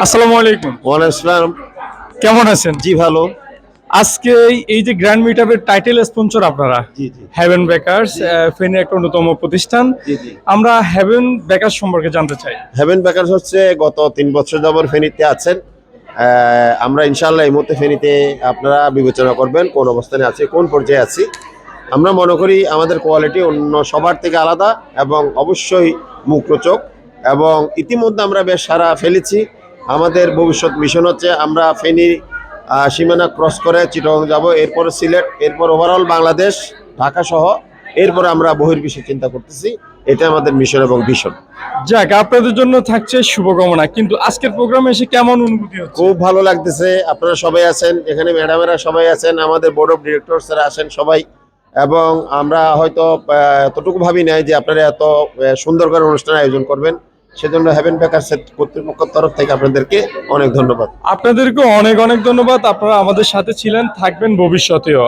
আসসালামু আলাইকুম। ওয়ালাইকুম আসসালাম কেমন আছেন? জি ভালো। আজকে এই- যে গ্র্যান্ড মিটআপের টাইটেল স্পন্সর আপনারা জি জি। হেভেন বেকার্স ফেনের একটা অন্যতম প্রতিষ্ঠান। আমরা হেভেন বেকার্স সম্পর্কে জানতে চাই। হেভেন বেকার্স হচ্ছে গত তিন বছর যাবর ফেনীতে আছেন। আমরা ইনশাল্লাহ এই মুহূর্তে ফেনীতে আপনারা বিবেচনা করবেন কোন অবস্থানে আছে কোন পর্যায়ে আছি। আমরা মনে করি আমাদের কোয়ালিটি অন্য সবার থেকে আলাদা এবং অবশ্যই মুখরোচক এবং ইতিমধ্যে আমরা বেশ সারা ফেলেছি। আমাদের ভবিষ্যৎ মিশন হচ্ছে আমরা ফেনী সীমানা ক্রস করে চিটং যাব এরপর সিলেট এরপর ওভারঅল বাংলাদেশ ঢাকা সহ এরপরে আমরা বহির্বিশ্বে চিন্তা করতেছি। এটা আমাদের মিশন এবং ভিশন যাক আপনাদের জন্য থাকছে শুভকামনা কিন্তু আজকের প্রোগ্রামে এসে কেমন অনুভূতি হচ্ছে? খুব ভালো লাগতেছে আপনারা সবাই আছেন এখানে ম্যাডামেরা সবাই আছেন আমাদের বোর্ড অফ ডিরেক্টরসরা আছেন সবাই এবং আমরা হয়তো এতটুকু ভাবি নাই যে আপনারা এত সুন্দর করে অনুষ্ঠান আয়োজন করবেন। সেজন্য হ্যাভেন বেকার সেট কর্তৃপক্ষের তরফ থেকে আপনাদেরকে অনেক ধন্যবাদ। আপনাদেরকে অনেক অনেক ধন্যবাদ। আপনারা আমাদের সাথে ছিলেন, থাকবেন ভবিষ্যতেও।